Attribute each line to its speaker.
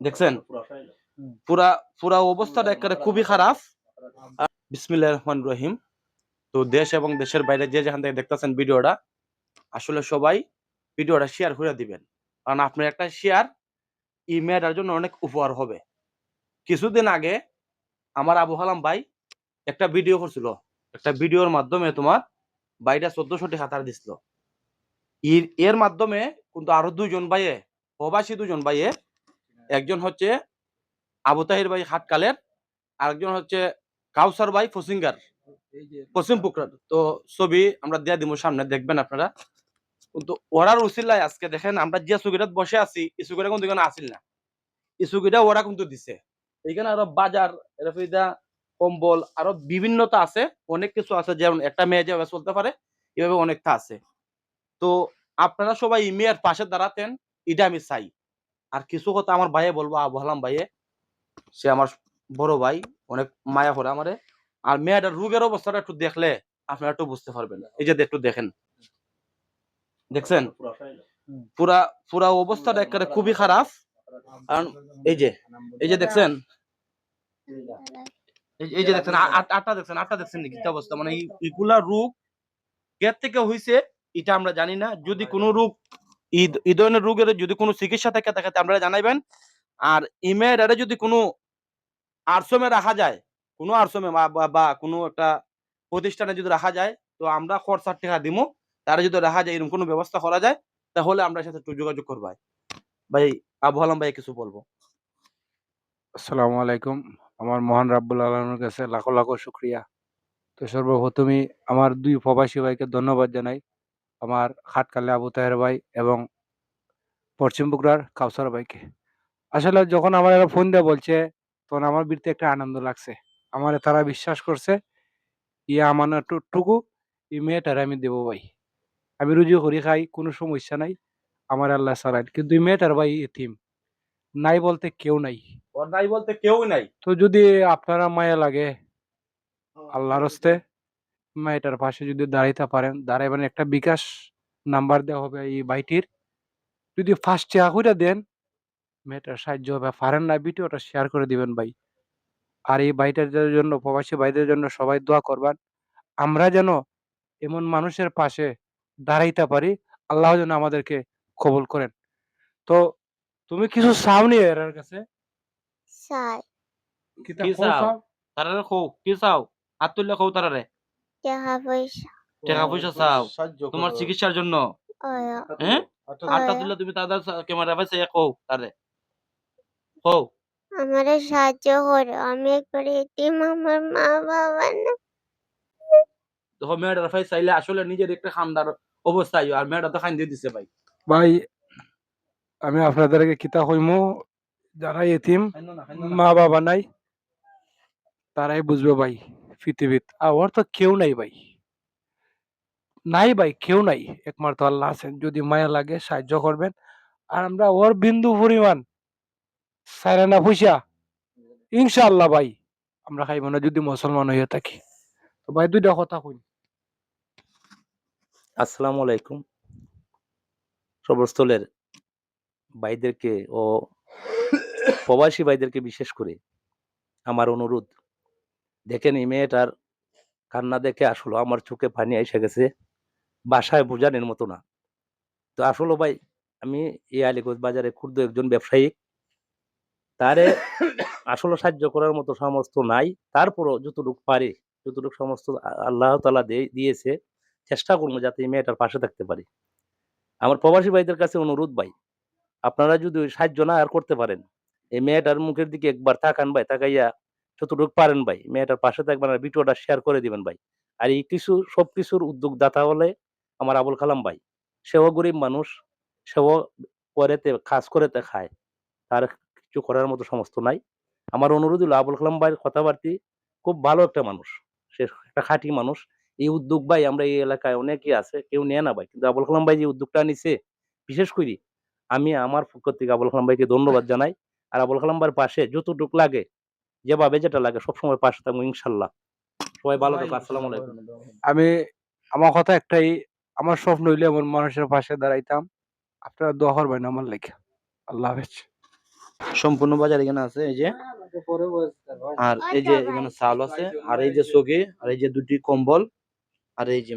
Speaker 1: দেখছেন? পুরা পুরা অবস্থাটা একেবারে খুবই খারাপ। বিসমিল্লাহ রহমান রহিম। তো দেশ এবং দেশের বাইরে যে যেখান থেকে দেখতেছেন ভিডিওটা আসলে সবাই ভিডিওটা শেয়ার করে দিবেন। কারণ আপনার একটা শেয়ার এই মেয়েটার জন্য অনেক উপহার হবে। কিছুদিন আগে আমার আবু হালাম ভাই একটা ভিডিও করছিল। একটা ভিডিওর মাধ্যমে তোমার বাইটা চোদ্দশো টাকা হাতার দিছিল। এর- এর মাধ্যমে কিন্তু আরও দুইজন ভাইয়ে প্রবাসী দুজন ভাইয়ে একজন হচ্ছে আবু তাহির ভাই হাটকালের, আরেকজন হচ্ছে কাউসার ভাই ফসিঙ্গার। পশ্চিম পুকুর তো ছবি আমরা দিয়ে দিব সামনে, দেখবেন আপনারা। কিন্তু ওরার উসিল্লায় আজকে দেখেন, আমরা যে সুগিরাত বসে আছি, এই সুগিরা কিন্তু এখানে আসিল না। এই সুগিটা ওরা কিন্তু দিছে। এইখানে আরও বাজার কম্বল, আরও বিভিন্নতা আছে। অনেক কিছু আছে, যেমন একটা মেয়ে যেভাবে চলতে পারে, এভাবে অনেকটা আছে। তো আপনারা সবাই মেয়ের পাশে দাঁড়াতেন, এটা আমি চাই। আর কিছু কথা আমার ভাইয়ে বলব, আবু হালাম ভাইয়ে। সে আমার বড় ভাই, অনেক মায়া করে আমারে। আর মেয়েটার রোগের অবস্থাটা একটু দেখলে আপনারা একটু বুঝতে পারবেন। এই যে একটু দেখেন। দেখছেন? পুরা পুরা অবস্থাটা একেবারে খুবই খারাপ। কারণ এই যে এই যে দেখছেন? এই- যে দেখছেন আট- আটটা দেখছেন আটটা দেখছেন কি অবস্থা? মানে এই- এগুলা রোগ, এর থেকে হইছে, এটা আমরা জানি না। যদি কোনো রোগ এই- ধরনের রোগের যদি কোনো চিকিৎসা থাকে, তাকে আপনারা জানাইবেন। আর ইমেয়ারে যদি কোনো আরসমে রাখা যায়, কোনো আরসমে বা- কোনো একটা প্রতিষ্ঠানে যদি রাখা যায়, তো আমরা খরচার টাকা দিমু। তারা যদি রাখা যায়, এরকম কোনো ব্যবস্থা করা যায়, তাহলে আমরা সাথে একটু যোগাযোগ করব ভাই। ভাই, আবু আলম ভাই কিছু বলব।
Speaker 2: আসসালামু আলাইকুম। আমার মহান রাব্বুল আলমের কাছে লাখো লাখো শুক্রিয়া। তো সর্বপ্রথমে আমার দুই প্রবাসী ভাইকে ধন্যবাদ জানাই। আমার খাটকালে আবু তাহের ভাই এবং পশ্চিম বগুড়ার কাউসার ভাইকে। আসলে যখন আমার এরা ফোন দিয়ে বলছে তখন আমার বিরতে একটা আনন্দ লাগছে। আমার তারা বিশ্বাস করছে ইয়ে আমার টুকু এই মেয়েটার আমি দেবো ভাই। আমি রুজি করি খাই কোনো সমস্যা নাই আমার আল্লাহ সালাইন কিন্তু এই মেয়েটার ভাই এতিম নাই বলতে কেউ নাই।
Speaker 1: নাই বলতে কেউ নাই।
Speaker 2: তো যদি আপনারা মায়া লাগে আল্লাহর হস্তে। মেয়েটার পাশে যদি দাঁড়াইতে পারেন দাঁড়াইবেন একটা বিকাশ নাম্বার দেওয়া হবে এই ভাইটির। যদি ফার্স্ট চেয়ার দেন মেয়েটার সাহায্য হবে। পারেন না ভিডিওটা শেয়ার করে দিবেন ভাই। আর এই ভাইটাদের জন্য প্রবাসী ভাইদের জন্য সবাই দোয়া করবেন। আমরা যেন এমন মানুষের পাশে দাঁড়াইতে পারি আল্লাহ যেন আমাদেরকে কবুল করেন। তো তুমি কিছু চাওনি এর কাছে?
Speaker 1: কি চাও?
Speaker 2: চাও?
Speaker 1: তারারে খৌ কি চাও? হাত তুললে খৌ তারারে।
Speaker 3: টাকা পয়সা।
Speaker 1: টাকা পয়সা চাও? তোমার চিকিৎসার জন্য? হ্যাঁ? হাতটা
Speaker 3: ওই
Speaker 1: তুমি তাদের ক্যামেরা পাইছে তারে।
Speaker 3: আমারে সাহায্য করো। আমি একবার এতিম আমার মা বাবা না
Speaker 1: দেখো মেয়েটার ফাইস চাইলে আসলে নিজের একটা খান্দার অবস্থা আর মেয়েটা তো খান দিয়ে দিছে ভাই।
Speaker 2: ভাই আমি আপনাদেরকে কিতা কইমু? যারা এতিম মা বাবা নাই তারাই বুঝবে ভাই। পৃথিবীত। আর ওর তো কেউ নাই ভাই। নাই ভাই, কেউ নাই। একমাত্র আল্লাহ আছেন। যদি মায়া লাগে, সাহায্য করবেন। আর আমরা ওর বিন্দু পরিমাণ সাইরানা পয়সা ইনশাআল্লাহ ভাই, আমরা খাইব না যদি মুসলমান হয়ে থাকি। তো ভাই, দুইটা কথা কই
Speaker 4: আসসালামু আলাইকুম। সর্বস্থলের ভাইদেরকে ও প্রবাসী ভাইদেরকে বিশেষ করে আমার অনুরোধ দেখেন এই মেয়েটার কান্না দেখে আসলো, আমার চোখে পানি এসে গেছে। বাসায় বোঝানোর মতো না। তো আসলে ভাই, আমি এই আলিগঞ্জ বাজারে ক্ষুদ্র একজন ব্যবসায়ী। তারে আসলে সাহায্য করার মতো সমস্ত নাই। তারপরও যতটুকু পারি, যতটুকু সমস্ত আল্লাহ তালা দিয়েছে, চেষ্টা করব যাতে এই মেয়েটার পাশে থাকতে পারি। আমার প্রবাসী ভাইদের কাছে অনুরোধ ভাই, আপনারা যদি সাহায্য না আর করতে পারেন, এই মেয়েটার মুখের দিকে একবার তাকান ভাই, তাকাইয়া যতটুকু পারেন ভাই। মেয়েটার পাশে থাকবেন আর ভিডিওটা শেয়ার করে দিবেন ভাই। আর এই কিছু, সবকিছুর উদ্যোগদাতা হলে আমার আবুল কালাম ভাই, সেও গরিব মানুষ, সেও পরেতে, কাজ করেতে খায়। তার কিছু করার মতো সমস্ত নাই। আমার অনুরোধ হলো আবুল কালাম ভাইয়ের কথাবার্তি খুব ভালো একটা মানুষ। সে একটা খাঁটি মানুষ। এই উদ্যোগ ভাই আমরা এই এলাকায় অনেকেই আছে, কেউ নেয় না ভাই। কিন্তু আবুল কালাম ভাই যে উদ্যোগটা নিছে, বিশেষ করে আমি আমার পক্ষ থেকে আবুল কালাম ভাইকে ধন্যবাদ জানাই। আর আবুল কালাম ভাইয়ের পাশে যতটুক লাগে যেভাবে যেটা লাগে সবসময় পাশে থাকব ইনশাল্লাহ। সবাই ভালো থাকো আসসালামু আলাইকুম।
Speaker 2: আমি আমার কথা একটাই আমার স্বপ্ন হইলে এমন মানুষের পাশে দাঁড়াইতাম। আপনারা দোয়া করবেন আমার লেখা আল্লাহ হাফেজ।
Speaker 1: সম্পূর্ণ বাজার এখানে আছে এই যে। আর এই যে এখানে চাল আছে আর এই যে সগি আর এই যে দুটি কম্বল আর এই যে